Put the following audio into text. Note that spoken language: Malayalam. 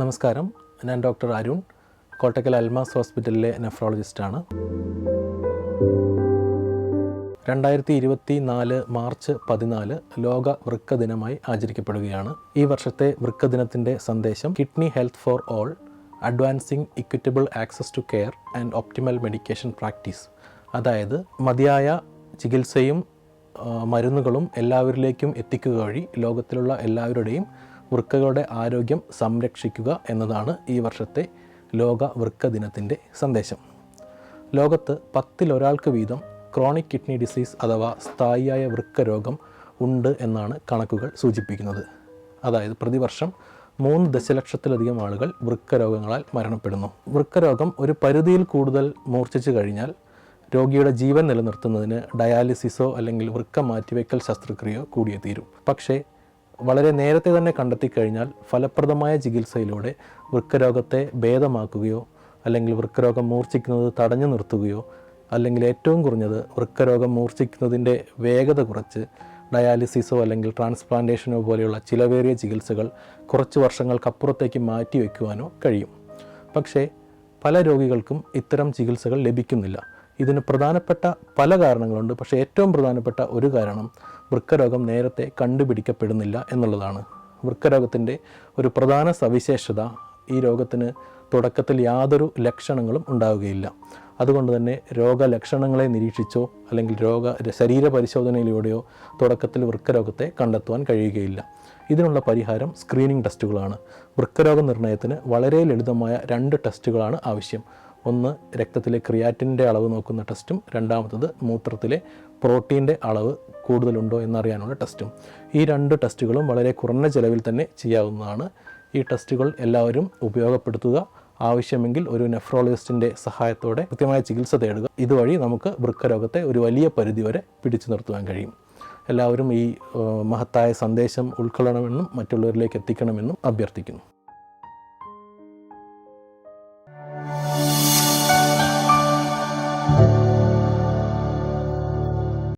നമസ്കാരം. ഞാൻ ഡോക്ടർ അരുൺ കോട്ടക്കൽ അൽമാസ് ഹോസ്പിറ്റലിലെ നെഫ്രോളജിസ്റ്റാണ്. രണ്ടായിരത്തി ഇരുപത്തി നാല് മാർച്ച് പതിനാല് ലോക വൃക്ക ദിനമായി ആചരിക്കപ്പെടുകയാണ്. ഈ വർഷത്തെ വൃക്ക ദിനത്തിന്റെ സന്ദേശം kidney health for all advancing equitable access to care and optimal medication practice. അതായത് മതിയായ ചികിത്സയും മരുന്നുകളും എല്ലാവരിലേക്കും എത്തിക്കുക വഴി ലോകത്തിലുള്ള എല്ലാവരുടെയും വൃക്കകളുടെ ആരോഗ്യം സംരക്ഷിക്കുക എന്നതാണ് ഈ വർഷത്തെ ലോക വൃക്ക ദിനത്തിന്റെ സന്ദേശം. ലോകത്ത് പത്തിലൊരാൾക്ക് വീതം ക്രോണിക് കിഡ്നി ഡിസീസ് അഥവാ സ്ഥായിയായ വൃക്ക രോഗം ഉണ്ട് എന്നാണ് കണക്കുകൾ സൂചിപ്പിക്കുന്നത്. അതായത് പ്രതിവർഷം മൂന്ന് ദശലക്ഷത്തിലധികം ആളുകൾ വൃക്ക രോഗങ്ങളാൽ മരണപ്പെടുന്നു. വൃക്ക രോഗം ഒരു പരിധിയിൽ കൂടുതൽ മൂർച്ഛിച്ചു കഴിഞ്ഞാൽ രോഗിയുടെ ജീവൻ നിലനിർത്തുന്നതിന് ഡയാലിസിസോ അല്ലെങ്കിൽ വൃക്ക മാറ്റിവെക്കൽ ശസ്ത്രക്രിയയോ കൂടിയേ തീരും. പക്ഷേ വളരെ നേരത്തെ തന്നെ കണ്ടെത്തി കഴിഞ്ഞാൽ ഫലപ്രദമായ ചികിത്സയിലൂടെ വൃക്കരോഗത്തെ ഭേദമാക്കുകയോ അല്ലെങ്കിൽ വൃക്കരോഗം മൂർച്ഛിക്കുന്നത് തടഞ്ഞു നിർത്തുകയോ അല്ലെങ്കിൽ ഏറ്റവും കുറഞ്ഞത് വൃക്കരോഗം മൂർച്ഛിക്കുന്നതിന്റെ വേഗത കുറച്ച് ഡയാലിസിസോ അല്ലെങ്കിൽ ട്രാൻസ്പ്ലാന്റേഷനോ പോലെയുള്ള ചിലവേറിയ ചികിത്സകൾ കുറച്ച് വർഷങ്ങൾക്കപ്പുറത്തേക്ക് മാറ്റിവെക്കുവാനോ കഴിയും. പക്ഷേ പല രോഗികൾക്കും ഇത്തരം ചികിത്സകൾ ലഭിക്കുന്നില്ല. ഇതിന് പ്രധാനപ്പെട്ട പല കാരണങ്ങളുണ്ട്. പക്ഷേ ഏറ്റവും പ്രധാനപ്പെട്ട ഒരു കാരണം വൃക്കരോഗം നേരത്തെ കണ്ടുപിടിക്കപ്പെടുന്നില്ല എന്നുള്ളതാണ്. വൃക്കരോഗത്തിന്റെ ഒരു പ്രധാന സവിശേഷത ഈ രോഗത്തിന് തുടക്കത്തിൽ യാതൊരു ലക്ഷണങ്ങളും ഉണ്ടാവുകയില്ല. അതുകൊണ്ട് തന്നെ രോഗലക്ഷണങ്ങളെ നിരീക്ഷിച്ചോ അല്ലെങ്കിൽ രോഗ ശരീര പരിശോധനയിലൂടെയോ തുടക്കത്തിൽ വൃക്കരോഗത്തെ കണ്ടെത്തുവാൻ കഴിയുകയില്ല. ഇതിനുള്ള പരിഹാരം സ്ക്രീനിംഗ് ടെസ്റ്റുകളാണ്. വൃക്കരോഗ നിർണയത്തിന് വളരെ ലളിതമായ രണ്ട് ടെസ്റ്റുകളാണ് ആവശ്യം. ഒന്ന് രക്തത്തിലെ ക്രിയാറ്റിന്റെ അളവ് നോക്കുന്ന ടെസ്റ്റും രണ്ടാമത്തത് മൂത്രത്തിലെ പ്രോട്ടീന്റെ അളവ് കൂടുതലുണ്ടോ എന്നറിയാനുള്ള ടെസ്റ്റും. ഈ രണ്ട് ടെസ്റ്റുകളും വളരെ കുറഞ്ഞ ചിലവിൽ തന്നെ ചെയ്യാവുന്നതാണ്. ഈ ടെസ്റ്റുകൾ എല്ലാവരും ഉപയോഗപ്പെടുത്തുക. ആവശ്യമെങ്കിൽ ഒരു നെഫ്രോളജിസ്റ്റിന്റെ സഹായത്തോടെ കൃത്യമായ ചികിത്സ തേടുക. ഇതുവഴി നമുക്ക് വൃക്കരോഗത്തെ ഒരു വലിയ പരിധിവരെ പിടിച്ചു നിർത്തുവാൻ കഴിയും. എല്ലാവരും ഈ മഹത്തായ സന്ദേശം ഉൾക്കൊള്ളണമെന്നും മറ്റുള്ളവരിലേക്ക് എത്തിക്കണമെന്നും അഭ്യർത്ഥിക്കുന്നു.